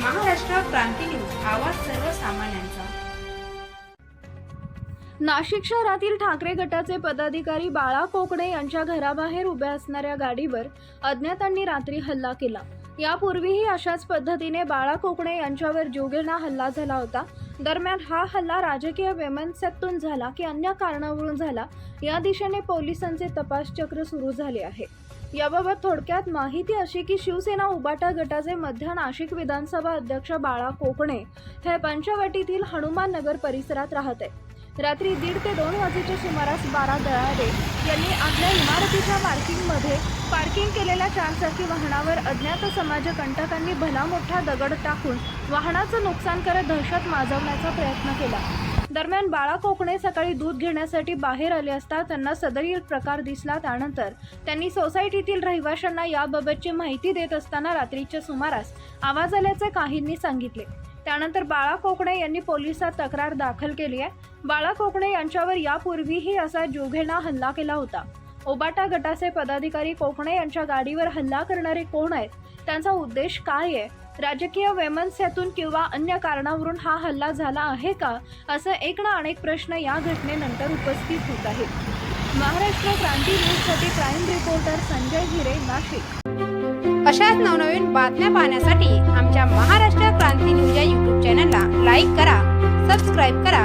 क्रांती news आवाज सर्वसामान्यांचा. नाशिक शहरातील ठाकरे गटाचे पदाधिकारी बाळा कोकणे यांच्या घराबाहेर उभ्या असणाऱ्या गाडीवर अज्ञातांनी रात्री हल्ला केला. यापूर्वीही अशाच पद्धतीने बाळा कोकणे यांच्यावर जीवघेणा हल्ला झाला होता. दरम्यान हा हल्ला राजकीय वेमनस्यातून झाला की अन्य कारणावरून झाला या दिशेने पोलिसांचे तपास चक्र सुरू झाले आहे. याबाबत थोडक्यात माहिती अशी की शिवसेना उबाटा गटाचे मध्य नाशिक विधानसभा अध्यक्ष बाळा कोकणे हे पंचवटीतील हनुमान नगर परिसरात राहत आहे रात्री दीड ते दोन वाजेच्या सुमारास बारा दळाडे यांनी आपल्या इमारतीच्या पार्किंगमध्ये पार्किंग केलेल्या चारचाकी वाहनावर अज्ञात समाजकंटकांनी भला मोठा दगड टाकून वाहनाचं नुकसान करत दहशत माजवण्याचा प्रयत्न केला. दरम्यान बाळा कोकणे सकाळी दूध घेण्यासाठी बाहेर आले असता त्यांना सदरील प्रकार दिसला. त्यानंतर त्यांनी सोसायटीतील रहिवाशांना याबाबतची माहिती देत असताना रात्रीच्या सुमारास आवाज आल्याचे काहींनी सांगितले. त्यानंतर बाळा कोकणे यांनी पोलिसात तक्रार दाखल केली आहे. बाळा कोकणे यांच्यावर यापूर्वीही असा जीवघेणा हल्ला केला होता. ओबाटा गटाचे पदाधिकारी कोकणे यांच्या गाडीवर हल्ला करणारे कोण आहेत? त्यांचा उद्देश काय आहे? राजकीय वैमनस्यातून किंवा अन्य कारणावरून हा हल्ला झाला आहे का? असं एक ना अनेक प्रश्न या घटनेनंतर उपस्थित होत आहेत. महाराष्ट्र क्रांती न्यूजसाठी क्राईम रिपोर्टर संजय हिरे नाशिक. अशाच नवनवीन बातम्या पाहण्यासाठी आमच्या महाराष्ट्र क्रांती न्यूज या यूट्यूब चॅनलला लाईक करा सबस्क्राईब करा